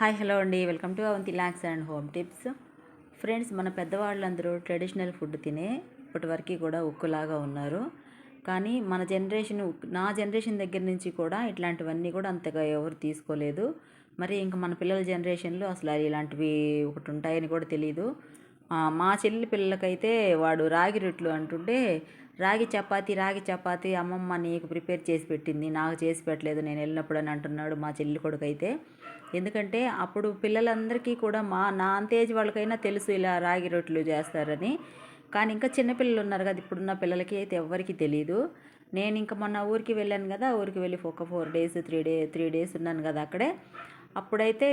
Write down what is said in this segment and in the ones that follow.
Hi hello అండి. Welcome to Avanti lux and home tips. Friends మన పెద్దవాళ్ళందరూ traditional food తినే ఇప్పటివరకు కూడా ఉక్కులాగా ఉన్నారు. కానీ మన జనరేషన్ నా జనరేషన్ దగ్గర నుంచి కూడా ఇట్లాంటివన్నీ కూడా అంతగా ఎవరు తీసుకోలేదు. మరి ఇంకా మన పిల్లల జనరేషన్లో అసలు ఇలాంటివి ఒకటి ఉంటాయని కూడా తెలియదు మా చెల్లి పిల్లలకైతే వాడు రాగి రొట్లు అంటుంటే రాగి చపాతి రాగి చపాతి అమ్మమ్మ నీకు ప్రిపేర్ చేసి పెట్టింది. నాకు చేసి పెట్టలేదు. నేను వెళ్ళినప్పుడు అని అంటున్నాడు మా చెల్లి కొడుకు అయితే ఎందుకంటే అప్పుడు పిల్లలందరికీ కూడా మా నా అంత ఏజ్ వాళ్ళకైనా తెలుసు ఇలా రాగి రొట్టెలు చేస్తారని. కానీ ఇంకా చిన్నపిల్లలు ఉన్నారు కదా ఇప్పుడున్న పిల్లలకి అయితే ఎవ్వరికీ తెలియదు నేను ఇంకా మొన్న ఊరికి వెళ్ళాను కదా ఊరికి వెళ్ళి ఒక four days three day three days ఉన్నాను కదా అక్కడే. అప్పుడైతే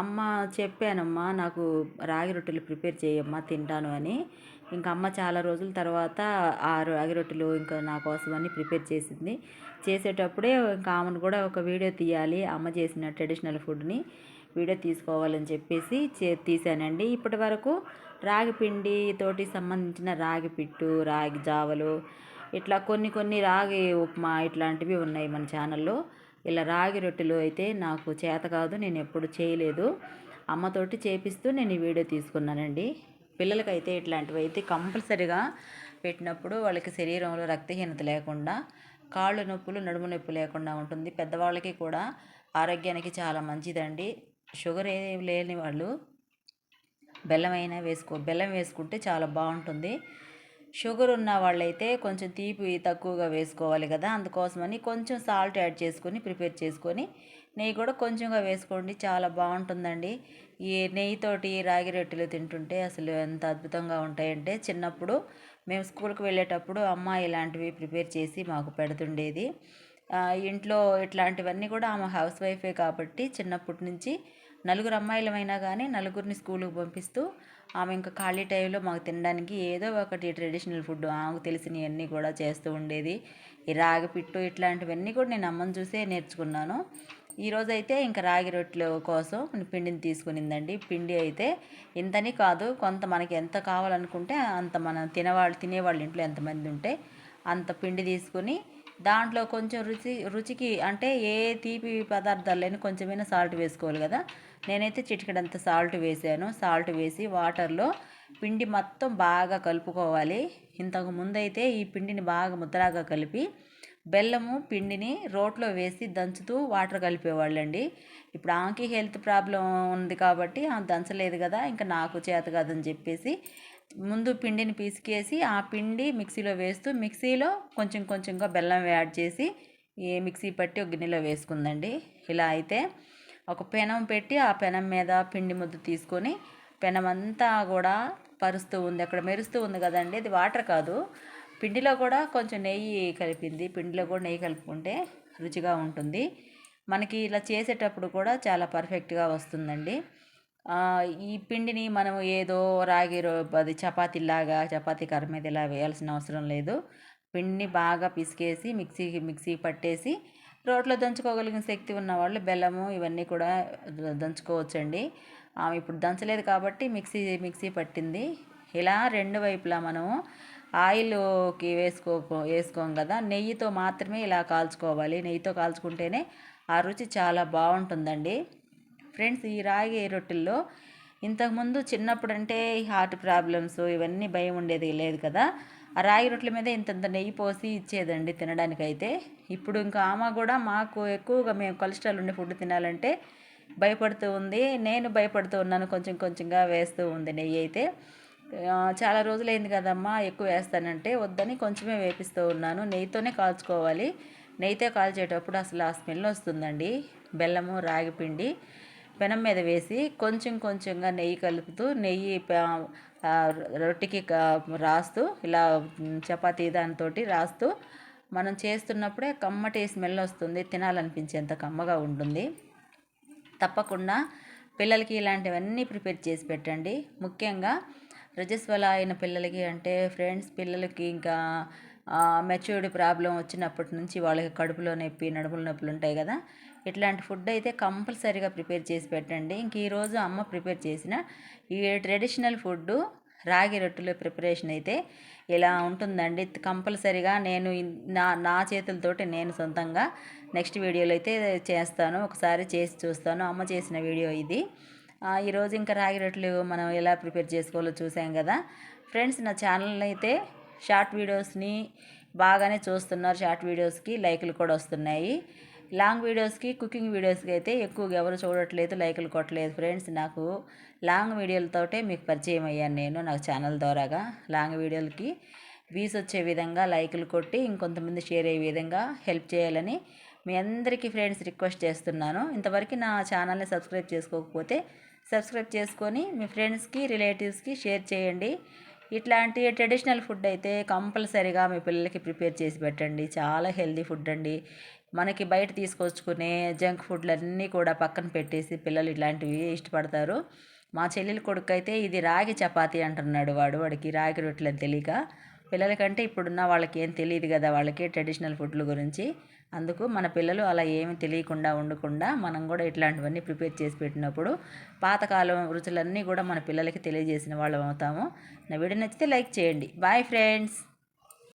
అమ్మ చెప్పానమ్మా నాకు రాగి రొట్టెలు ప్రిపేర్ చేయమ్మా తింటాను అని. ఇంకా అమ్మ చాలా రోజుల తర్వాత ఆ రాగి రొట్టెలు ఇంకా నా కోసం అని ప్రిపేర్ చేసింది. చేసేటప్పుడే ఇంకా ఆమెను కూడా ఒక వీడియో తీయాలి. అమ్మ చేసిన ట్రెడిషనల్ ఫుడ్ని వీడియో తీసుకోవాలని చెప్పేసి చే తీసానండి. ఇప్పటి వరకు రాగి పిండి తోటి సంబంధించిన రాగి పిట్టు రాగి జావలు ఇట్లా కొన్ని కొన్ని రాగి ఉప్మా ఇట్లాంటివి ఉన్నాయి మన ఛానల్లో. ఇలా రాగి రొట్టెలు అయితే నాకు చేత కాదు నేను ఎప్పుడు చేయలేదు. అమ్మతోటి చేపిస్తూ నేను ఈ వీడియో తీసుకున్నానండి. పిల్లలకైతే ఇట్లాంటివి అయితే కంపల్సరిగా పెట్టినప్పుడు వాళ్ళకి శరీరంలో రక్తహీనత లేకుండా కాళ్ళు నొప్పులు నడుము నొప్పి లేకుండా ఉంటుంది. పెద్దవాళ్ళకి కూడా ఆరోగ్యానికి చాలా మంచిదండి. షుగర్ ఏమి లేని వాళ్ళు బెల్లం అయినా వేసుకో బెల్లం వేసుకుంటే చాలా బాగుంటుంది. షుగర్ ఉన్న వాళ్ళైతే కొంచెం తీపి తక్కువగా వేసుకోవాలి కదా అందుకోసమని కొంచెం సాల్ట్ యాడ్ చేసుకొని ప్రిపేర్ చేసుకొని నెయ్యి కూడా కొంచెంగా వేసుకోండి. చాలా బాగుంటుందండి. ఈ నెయ్యితోటి రాగి రొట్టెలు తింటుంటే అసలు ఎంత అద్భుతంగా ఉంటాయంటే చిన్నప్పుడు మేము స్కూల్కి వెళ్ళేటప్పుడు అమ్మ ఇలాంటివి ప్రిపేర్ చేసి మాకు పెడుతుండేది. ఇంట్లో ఇట్లాంటివన్నీ కూడా ఆమె హౌస్ వైఫే కాబట్టి చిన్నప్పటి నుంచి నలుగురు అమ్మాయిలమైనా కానీ నలుగురిని స్కూల్కి పంపిస్తూ ఆమె ఇంకా ఖాళీ టైంలో మాకు తినడానికి ఏదో ఒకటి ట్రెడిషనల్ ఫుడ్ ఆమెకు తెలిసినవన్నీ కూడా చేస్తూ ఉండేది. ఈ రాగి పిట్టు ఇట్లాంటివన్నీ కూడా నేను అమ్మని చూసే నేర్చుకున్నాను. ఈరోజు అయితే ఇంకా రాగి రొట్టెల కోసం పిండిని తీసుకునిందండి. పిండి అయితే ఇంతని కాదు కొంత మనకి ఎంత కావాలనుకుంటే అంత మనం తినేవాళ్ళు తినేవాళ్ళ ఇంట్లో ఎంతమంది ఉంటే అంత పిండి తీసుకుని దాంట్లో కొంచెం రుచి రుచికి అంటే ఏ తీపి పదార్థాలైనా కొంచెమైనా సాల్ట్ వేసుకోవాలి కదా. నేనైతే చిటికడంత సాల్ట్ వేసాను. సాల్ట్ వేసి వాటర్లో పిండి మొత్తం బాగా కలుపుకోవాలి. ఇంతకు ముందైతే ఈ పిండిని బాగా ముద్దలాగా కలిపి బెల్లము పిండిని రోట్లో వేసి దంచుతూ వాటర్ కలిపేవాళ్ళండి. ఇప్పుడు ఆమెకి హెల్త్ ప్రాబ్లం ఉంది కాబట్టి ఆమె దంచలేదు కదా ఇంకా నాకు చేత కాదని చెప్పేసి ముందు పిండిని పిసికేసి ఆ పిండి మిక్సీలో వేస్తూ మిక్సీలో కొంచెం కొంచెంగా బెల్లం యాడ్ చేసి ఏ మిక్సీ పట్టి ఒక గిన్నెలో వేసుకుందండి. ఇలా అయితే ఒక పెనం పెట్టి ఆ పెనం మీద పిండి ముద్ద తీసుకొని పెనం అంతా కూడా పరుస్తూ ఉంది. అక్కడ మెరుస్తూ ఉంది కదండి. ఇది వాటర్ కాదు. పిండిలో కూడా కొంచెం నెయ్యి కలిపింది. పిండిలో కూడా నెయ్యి కలుపుకుంటే రుచిగా ఉంటుంది. మనకి ఇలా చేసేటప్పుడు కూడా చాలా పర్ఫెక్ట్గా వస్తుందండి. ఈ పిండిని మనం ఏదో రాగి రో అది చపాతీలాగా చపాతీ కర్ర మీద ఇలా వేయాల్సిన అవసరం లేదు. పిండిని బాగా పిసికేసి మిక్సీకి మిక్సీ పట్టేసి రోట్లో దంచుకోగలిగిన శక్తి ఉన్న వాళ్ళు బెల్లము ఇవన్నీ కూడా దంచుకోవచ్చండి. ఇప్పుడు దంచలేదు కాబట్టి మిక్సీ మిక్సీ పట్టింది. ఇలా రెండు వైపులా మనము ఆయిల్కి వేసుకో వేసుకోం కదా. నెయ్యితో మాత్రమే ఇలా కాల్చుకోవాలి. నెయ్యితో కాల్చుకుంటేనే ఆ రుచి చాలా బాగుంటుందండి. ఫ్రెండ్స్ ఈ రాగి రొట్టెల్లో ఇంతకుముందు చిన్నప్పుడు అంటే హార్ట్ ప్రాబ్లమ్స్ ఇవన్నీ భయం ఉండేది లేదు కదా. ఆ రాగి రొట్టెల మీద ఇంతంత నెయ్యి పోసి ఇచ్చేదండి తినడానికైతే. ఇప్పుడు ఇంకా ఆమె కూడా మాకు ఎక్కువగా మేము కొలెస్ట్రాల్ ఉండే ఫుడ్ తినాలంటే భయపడుతూ ఉంది. నేను భయపడుతూ ఉన్నాను. కొంచెం కొంచెంగా వేస్తూ ఉంది నెయ్యి అయితే. చాలా రోజులైంది కదమ్మా ఎక్కువ వేస్తానంటే వద్దని కొంచెమే వేపిస్తూ ఉన్నాను. నెయ్యితోనే కాల్చుకోవాలి. నెయ్యితో కాల్చేటప్పుడు అసలు ఆ స్మెల్ వస్తుందండి. బెల్లము రాగి పిండి పెనం మీద వేసి కొంచెం కొంచెంగా నెయ్యి కలుపుతూ నెయ్యి రొట్టెకి రాస్తూ ఇలా చపాతీ దానితోటి రాస్తూ మనం చేస్తున్నప్పుడే కమ్మటి స్మెల్ వస్తుంది. తినాలనిపించేంత కమ్మగా ఉంటుంది. తప్పకుండా పిల్లలకి ఇలాంటివన్నీ ప్రిపేర్ చేసి పెట్టండి. ముఖ్యంగా రజస్వల అయిన పిల్లలకి అంటే ఫ్రెండ్స్ పిల్లలకి ఇంకా మెచ్యూర్డ్ ప్రాబ్లం వచ్చినప్పటి నుంచి వాళ్ళకి కడుపులో నొప్పి నడుముల నొప్పులు ఉంటాయి కదా. ఇట్లాంటి ఫుడ్ అయితే కంపల్సరీగా ప్రిపేర్ చేసి పెట్టండి. ఇంక ఈరోజు అమ్మ ప్రిపేర్ చేసిన ఈ ట్రెడిషనల్ ఫుడ్ రాగి రొట్టెల ప్రిపరేషన్ అయితే ఇలా ఉంటుందండి. కంపల్సరీగా నేను నా నా చేతులతోటి నేను సొంతంగా నెక్స్ట్ వీడియోలో అయితే చేస్తాను. ఒకసారి చేసి చూస్తాను. అమ్మ చేసిన వీడియో ఇది. ఈరోజు ఇంకా రాగి రొట్టెలు మనం ఎలా ప్రిపేర్ చేసుకోవాలో చూసాం కదా. ఫ్రెండ్స్ నా ఛానల్ అయితే షార్ట్ వీడియోస్ని బాగానే చూస్తున్నారు. షార్ట్ వీడియోస్కి లైకులు కూడా వస్తున్నాయి. లాంగ్ వీడియోస్కి కుకింగ్ వీడియోస్కి అయితే ఎక్కువగా ఎవరు చూడట్లేదు లైకులు కొట్టలేదు. ఫ్రెండ్స్ నాకు లాంగ్ వీడియోలతోటే మీకు పరిచయం అయ్యాను నేను నాకు ఛానల్ ద్వారాగా. లాంగ్ వీడియోలకి వ్యూస్ వచ్చే విధంగా లైకులు కొట్టి ఇంకొంతమంది షేర్ అయ్యే విధంగా హెల్ప్ చేయాలని మీ అందరికీ ఫ్రెండ్స్ రిక్వెస్ట్ చేస్తున్నాను. ఇంతవరకు నా ఛానల్ని సబ్స్క్రైబ్ చేసుకోకపోతే సబ్స్క్రైబ్ చేసుకొని మీ ఫ్రెండ్స్కి రిలేటివ్స్కి షేర్ చేయండి. ఇట్లాంటి ట్రెడిషనల్ ఫుడ్ అయితే కంపల్సరీగా మీ పిల్లలకి ప్రిపేర్ చేసి పెట్టండి. చాలా హెల్దీ ఫుడ్ అండి. మనకి బయట తీసుకొచ్చుకునే జంక్ ఫుడ్లన్నీ కూడా పక్కన పెట్టేసి పిల్లలు ఇట్లాంటివి ఇష్టపడతారు. మా చెల్లెలి కొడుకు అయితే ఇది రాగి చపాతీ అంటున్నాడు వాడు. వాడికి రాగి రొట్టెలు అని తెలియక పిల్లలకంటే ఇప్పుడున్న వాళ్ళకి ఏం తెలియదు కదా వాళ్ళకి ట్రెడిషనల్ ఫుడ్ల గురించి. అందుకు మన పిల్లలు అలా ఏమి తెలియకుండా ఉండకుండా మనం కూడా ఇట్లాంటివన్నీ ప్రిపేర్ చేసి పెట్టినప్పుడు పాతకాలం రుచులన్నీ కూడా మన పిల్లలకి తెలియజేసిన వాళ్ళం అవుతాము. నా వీడియో నచ్చితే లైక్ చేయండి. Bye friends!